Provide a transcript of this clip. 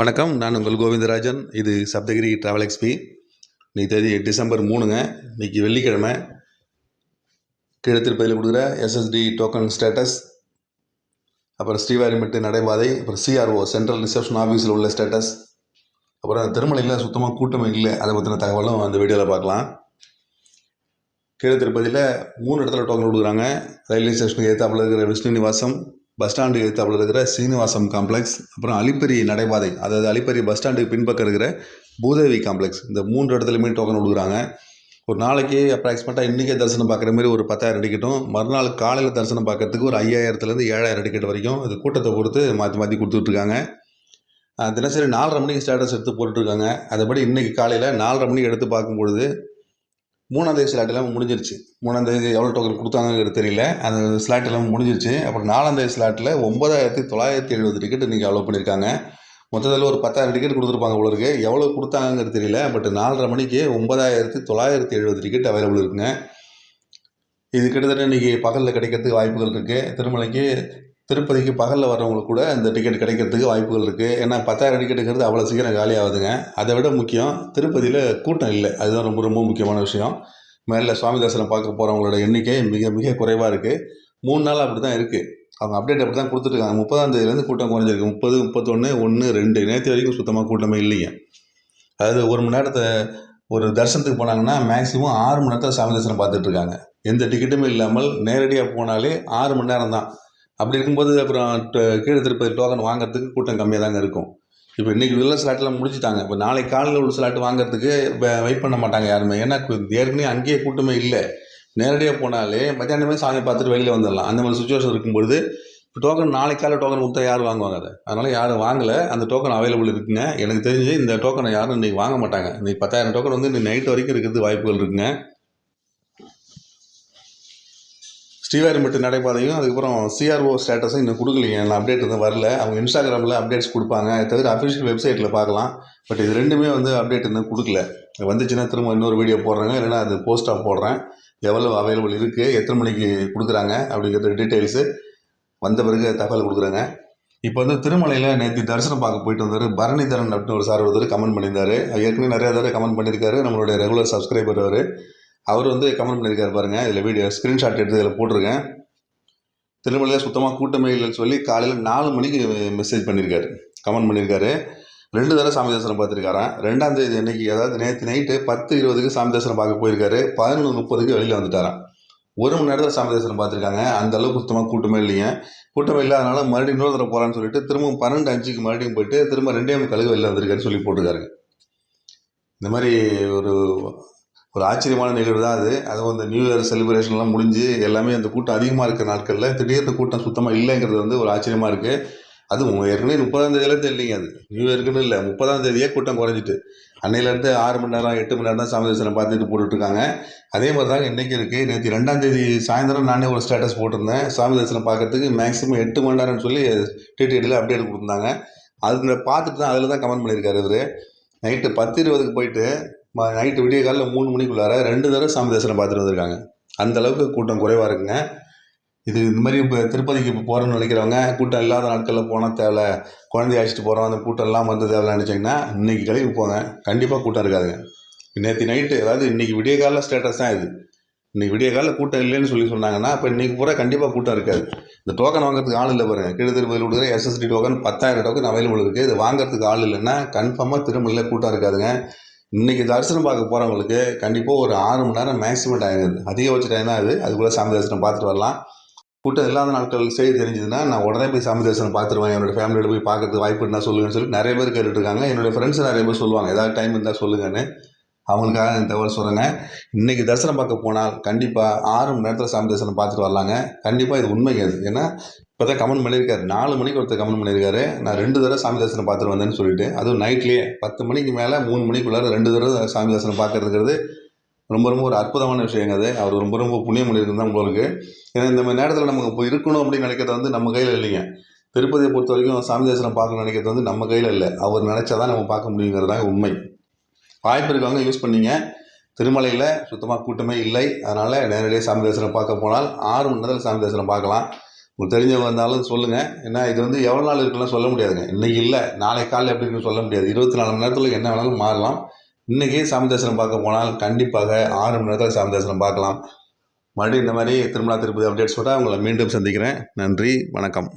வணக்கம் நான் உங்கள் கோவிந்தராஜன். இது சப்தகிரி ட்ராவல் எக்ஸ்பி இன்னைக்கு தேதி டிசம்பர் மூணுங்க. இன்னைக்கு வெள்ளிக்கிழமை. கீழே திருப்பதியில் கொடுக்குற எஸ்எஸ்டி டோக்கன் ஸ்டேட்டஸ் அப்புறம் ஸ்ரீவாரிமெட்டு நடைபாதை. அப்புறம் சிஆர்ஓ சென்ட்ரல் ரிசப்ஷன் ஆஃபீஸில் உள்ள ஸ்டேட்டஸ் அப்புறம் திருமலையில் சுத்தமாக கூட்டம் இல்லை. அதை பற்றின தகவலும் அந்த வீடியோவில் பார்க்கலாம். கீழே திருப்பதியில் மூணு இடத்துல டோக்கன் கொடுக்குறாங்க. ரயில்வே ஸ்டேஷனுக்கு ஏற்றாப்புல இருக்கிற விஷ்ணு நிவாசம். பஸ் ஸ்டாண்டு ஏற்றாப்புல இருக்கிற சீனிவாசம் காம்ப்ளெக்ஸ் அப்புறம் அலிப்பரி நடைபாதை அதாவது அலிப்பரி பஸ் ஸ்டாண்டுக்கு பின்பக்கம் இருக்கிற பூதேவி காம்ப்ளெக்ஸ். இந்த மூன்று இடத்துலையுமே டோக்கன் கொடுக்குறாங்க. ஒரு நாளைக்கு அப்ராக்சிமேட்டாக இன்றைக்கே தரிசனம் பார்க்குற மாதிரி ஒரு பத்தாயிரம் டிக்கெட்டும் மறுநாள் காலையில் தரிசனம் பார்க்கறதுக்கு ஒரு ஐயாயிரத்துலேருந்து ஏழாயிரம் டிக்கெட் வரைக்கும் இது கூட்டத்தை பொறுத்து மாற்றி மாற்றி கொடுத்துட்ருக்காங்க. தினசரி நாலரை மணிக்கு ஸ்டேட்டஸ் எடுத்து போட்டுட்ருக்காங்க. அதுபடி இன்றைக்கி காலையில் நாலரை மணிக்கு எடுத்து பார்க்கும்பொழுது மூணாம் தேதி ஸ்லாட் எல்லாம் முடிஞ்சிருச்சு. மூணாம் தேதி எவ்வளோ டோக்கன் கொடுத்தாங்கிறது தெரியல. அந்த ஸ்லாட் எல்லாம் முடிஞ்சிருச்சு. அப்புறம் நாலாம் தேதி ஸ்லாட்டில் ஒன்பதாயிரத்தி தொள்ளாயிரத்தி எழுபது டிக்கெட் இன்றைக்கி அலோவ் பண்ணியிருக்காங்க மொத்தத்தில் ஒரு பத்தாயிரம் டிக்கெட் கொடுத்துருப்பாங்க உங்களுக்கு எவ்வளோ கொடுத்தாங்கிறது தெரியல. பட் நாலரை மணிக்கு ஒன்பதாயிரத்தி தொள்ளாயிரத்தி எழுபது டிக்கெட் அவைலபிள் இருக்குங்க. இது கிட்டத்தட்ட இன்றைக்கி பகலில் கிடைக்கிறதுக்கு வாய்ப்புகள் இருக்குது திருமலைக்கு திருப்பதிக்கு பகலில் வர்றவங்களுக்கு கூட இந்த டிக்கெட் கிடைக்கிறதுக்கு வாய்ப்புகள் இருக்குது ஏன்னா பத்தாயிரம் டிக்கெட்டுங்கிறது அவ்வளோ சீக்கிரம் காலி ஆகுதுங்க. அதை விட முக்கியம் திருப்பதியில் கூட்டம் இல்லை. அதுதான் ரொம்ப ரொம்ப முக்கியமான விஷயம். மேலே சுவாமி தரிசனம் பார்க்க போகிறவங்களோட எண்ணிக்கை மிக மிக குறைவாக இருக்குது மூணு நாள் அப்படி தான் இருக்குது அவங்க அப்டேட் அப்படி தான் கொடுத்துட்ருக்காங்க முப்பதாம் தேதியிலேருந்து கூட்டம் குறைஞ்சிருக்கு. முப்பது முப்பத்தொன்று ஒன்று ரெண்டு. நேற்று வரைக்கும் சுத்தமாக கூட்டமே இல்லைங்க. அதாவது ஒரு மணி நேரத்தை ஒரு தரிசனத்துக்கு போனாங்கன்னா மேக்ஸிமம் ஆறு மணி நேரத்தில் சாமி தரிசனம் பார்த்துட்ருக்காங்க எந்த டிக்கெட்டுமே இல்லாமல் நேரடியாக போனாலே ஆறு மணி நேரம் தான் அப்படி இருக்கும்போது அப்புறம் ட- கீழே திருப்பதி டோக்கன் வாங்குறதுக்கு கூட்டம் கம்மியாக தாங்க இருக்கும். இப்போ இன்றைக்கி உள்ள ஸ்லாட்லாம் முடிச்சுட்டாங்க. இப்போ நாளைக்கு காலையில் உள்ள ஸ்லாட் வாங்குறதுக்கு வெயிட் பண்ண மாட்டாங்க யாருமே. ஏன்னா ஏற்கனவே அங்கேயே கூட்டமே இல்லை. நேரடியாக போனாலே மத்தியானமே சாமி பார்த்துட்டு வெளியில் வந்துடலாம். அந்த மாதிரி சுச்சுவேஷன் இருக்கும்பொழுது இப்போ டோக்கன் நாளைக்கு காலையில் டோக்கன் கொடுத்தா யார் வாங்குவாங்க அதை? அதனால் யாரும் வாங்கலை. அந்த டோக்கன் அவைலபிள் இருக்குங்க. எனக்கு தெரிஞ்சு இந்த டோக்கனை யாரும் இன்றைக்கி வாங்க மாட்டாங்க. இன்றைக்கி பத்தாயிரம் டோக்கன் வந்து இன்னைக்கு நைட் வரைக்கும் இருக்கிறது வாய்ப்புகள் இருக்குங்க. ஸ்ரீவாரிமெட்டு நடைபாதையும் அதுக்கப்புறம் சிஆர்ஓ ஸ்டேட்டஸும் இன்னும் கொடுக்கலைங்க நான் அப்டேட் வந்து வரல. அவங்க இன்ஸ்டாகிராமில் அப்டேட்ஸ் கொடுப்பாங்க. தவிர அஃபிஷியல் வெப்சைட்டில் பார்க்கலாம். பட் இது ரெண்டுமே வந்து அப்டேட் இன்னும் கொடுக்கல. வந்துச்சுன்னா திரும்ப இன்னொரு வீடியோ போடுறாங்க. இல்லைன்னா அது போஸ்ட்டாக போடுறேன். எவ்வளோ அவைலபிள் இருக்குது எத்தனை மணிக்கு கொடுக்குறாங்க? அப்படிங்கிறது டீட்டெயில்ஸு வந்த பிறகு தகவல் கொடுக்குறாங்க. இப்போ வந்து திருமலையில் நேற்று தரிசனம் பார்க்க போயிட்டு வந்தார் பரணிதரன் அப்படின்னு ஒரு சார் ஒருத்தர் கமெண்ட் பண்ணியிருந்தார். ஏற்கனவே நிறையா தடவை கமெண்ட் பண்ணியிருக்காரு. நம்மளுடைய ரெகுலர் சப்ஸ்கிரைபர் அவர். அவர் வந்து கமெண்ட் பண்ணியிருக்காரு பாருங்கள் இதில் வீடியோ ஸ்க்ரீன்ஷாட் எடுத்து இதில் போட்டிருக்கேன். திருமலையில் சுத்தமாக கூட்டமே இல்லைன்னு சொல்லி காலையில் நாலு மணிக்கு மெசேஜ் பண்ணியிருக்காரு கமெண்ட் பண்ணியிருக்காரு ரெண்டு தடவை சாமி தரிசனம் பார்த்துருக்காராம். ரெண்டாம் தேதி அன்னைக்கு அதாவது நேற்று நைட்டு பத்து இருபதுக்கு சாமி தரிசனம் பார்க்க போயிருக்காரு. பதினொன்று முப்பதுக்கு வெளியில் வந்துட்டாராம். ஒரு மணி நேரத்தில் சாமி தரிசனம் பார்த்துருக்காங்க. அந்த அளவுக்கு சுத்தமாக கூட்டமே இல்லைங்க. கூட்டமே இல்லாதனால மறுபடியும் இன்னொரு தடவை போகலான்னு சொல்லிட்டு திரும்பவும் பன்னெண்டு அஞ்சுக்கு மறுபடியும் போயிட்டு திரும்ப ரெண்டே முக்காலுக்கு வெளியில் வந்திருக்காருன்னு சொல்லி போட்டிருக்காரு இந்த மாதிரி ஒரு ஒரு ஆச்சரியமான நிகழ்வு தான் அது. அதுவும் அந்த நியூ இயர் செலிப்ரேஷன்லாம் முடிஞ்சு எல்லாமே அந்த கூட்டம் அதிகமாக இருக்கிற நாட்களில் திடீர்னு கூட்டம் சுத்தமாக இல்லைங்கிறது வந்து ஒரு ஆச்சரியமாக இருக்குது அதுவும் ஏற்கனவே முப்பதாம் தேதியிலேருந்து இல்லைங்க அது. நியூ இயர்க்குன்னு இல்லை முப்பதாம் தேதியே கூட்டம் குறைஞ்சிட்டு. அன்னையிலேருந்து ஆறு மணி நேரம் எட்டு மணி நேரம் தான் சாமி தரிசனம் பார்த்துட்டு போட்டுட்ருக்காங்க. அதே மாதிரி தாங்க இன்றைக்கி இருக்குது நேற்று ரெண்டாம் தேதி சாயந்தரம் நானே ஒரு ஸ்டேட்டஸ் போட்டிருந்தேன். சாமி தரிசனம் பார்க்கறதுக்கு மேக்ஸிமம் எட்டு மணி நேரம்னு சொல்லி டிடிடியில் அப்டேட் கொடுத்துருந்தாங்க. அதில் பார்த்துட்டு தான் அதில் தான் கமெண்ட் பண்ணியிருக்காரு இவர். நைட்டு பத்து இருபதுக்கு போயிட்டு நைட்டு விடிய காலையில் மூணு மணிக்குள்ளார ரெண்டு தடவை சாமி தரிசனம் பார்த்துட்டு வந்திருக்காங்க. அந்தளவுக்கு கூட்டம் குறைவாக இருக்குங்க. இது இந்த மாதிரி இப்போ திருப்பதிக்கு இப்போ போகிறோன்னு நினைக்கிறவங்க கூட்டம் இல்லாத நாட்களில் போனால் தேவை குழந்தைய அழைச்சிட்டு போகிறோம் அந்த கூட்டம் எல்லாம் வந்து தேவையில்ல நினச்சிங்கன்னா இன்றைக்கி கிளம்பி போங்க. கண்டிப்பாக கூட்டம் இருக்காதுங்க. நேற்று நைட்டு அதாவது இன்றைக்கி விடிய காலையில் ஸ்டேட்டஸ் தான் இது. இன்றைக்கி விடிய காலையில் கூட்டம் இல்லைன்னு சொல்லி சொன்னாங்கன்னா அப்போ இன்றைக்கி பூரா கண்டிப்பாக கூட்டம் இருக்காது. இந்த டோக்கன் வாங்குறதுக்கு ஆள் இல்லை பாருங்க. கீழே திருப்பதியில் கொடுக்குற எஸ்எஸ்டி டோக்கன் பத்தாயிரம் டோக்கன் அவைலபிள் இருக்குது இது வாங்குறதுக்கு ஆள் இல்லைன்னா கன்ஃபார்மாக திருமலையில் கூட்டம் இருக்காதுங்க. இன்றைக்கி தரிசனம் பார்க்க போகிறவங்களுக்கு கண்டிப்பாக ஒரு ஆறு மணி நேரம் மேக்ஸிமம் டைம் இருக்குது அதிகபட்ச டைம் தான் அது. அதுக்குள்ளே சாமி தரிசனம் பார்த்துட்டு வரலாம். கூட்டம் இல்லாத நாட்கள் செய்தி தெரிஞ்சதுன்னா நான் உடனே போய் சாமி தரிசனம் பார்த்துருவேன். என்னோட ஃபேமிலியோட போய் பார்க்கறதுக்கு வாய்ப்பு இருந்தால் சொல்லுங்கன்னு சொல்லி நிறைய பேர் கேட்டுட்ருக்காங்க இருக்காங்க. ஃப்ரெண்ட்ஸ் நிறைய பேர் சொல்லுவாங்க. ஏதாவது டைம் இருந்தால் சொல்லுங்கன்னு. அவங்களுக்காக இந்த தகவல் சொல்கிறேங்க இன்றைக்கி தரிசனம் பார்க்க போனால் கண்டிப்பாக ஆறு மணி நேரத்தில் சாமி தரிசனம் பார்த்துட்டு வரலாங்க. கண்டிப்பாக இது உண்மைங்க அது ஏன்னா இப்போ தான் கமெண்ட் பண்ணியிருக்காரு. நாலு மணிக்கு ஒருத்தர் கமெண்ட் பண்ணியிருக்காரு. நான் ரெண்டு தடவை சாமி தரிசனம் பார்த்துட்டு வந்தேன்னு சொல்லிட்டு அதுவும் நைட்லேயே. பத்து மணிக்கு மேலே மூணு மணிக்குள்ளார ரெண்டு தடவை சாமி தரிசனம் பார்க்கறதுங்கிறது ரொம்ப ரொம்ப ஒரு அற்புதமான விஷயங்க அது. அவர் ரொம்ப ரொம்ப புண்ணியம் பண்ணியிருக்கு தான் உங்களுக்கு. ஏன்னா இந்த மாதிரி நேரத்தில் நமக்கு இப்போ இருக்கணும் அப்படின்னு நினைக்கிறது வந்து நம்ம கையில் இல்லைங்க. திருப்பதியை பொறுத்த வரைக்கும் சாமி தரிசனம் பார்க்கணும்னு நினைக்கிறது வந்து நம்ம கையில் இல்லை. அவர் நினச்சா தான் நம்ம பார்க்க முடியுங்கிறது தான் உண்மை. வாய்ப்பு இருக்கவங்க யூஸ் பண்ணிங்க. திருமலையில் சுத்தமாக கூட்டமே இல்லை. அதனால் நேரடியாக சாமி தரிசனம் பார்க்க போனால் ஆறு மணி நேரத்தில் சாமி தரிசனம் பார்க்கலாம். உங்களுக்கு தெரிஞ்சவங்க வந்தாலும் சொல்லுங்கள் ஏன்னா இது வந்து எவ்வளோ நாள் இருக்குலாம் சொல்ல முடியாதுங்க. இன்றைக்கி இல்லை நாளைக்கு காலையில் எப்படின்னு சொல்ல முடியாது. இருபத்தி நாலு மணி நேரத்தில் என்ன வேணாலும் மாறலாம். இன்றைக்கே சாமி தரிசனம் பார்க்க போனால் கண்டிப்பாக ஆறு மணி நேரத்தில் சாமி தரிசனம் பார்க்கலாம். மறுபடியும் இந்த மாதிரி திருமலா திருப்பதி அப்டேட்ஸோட உங்களை மீண்டும் சந்திக்கிறேன். நன்றி வணக்கம்.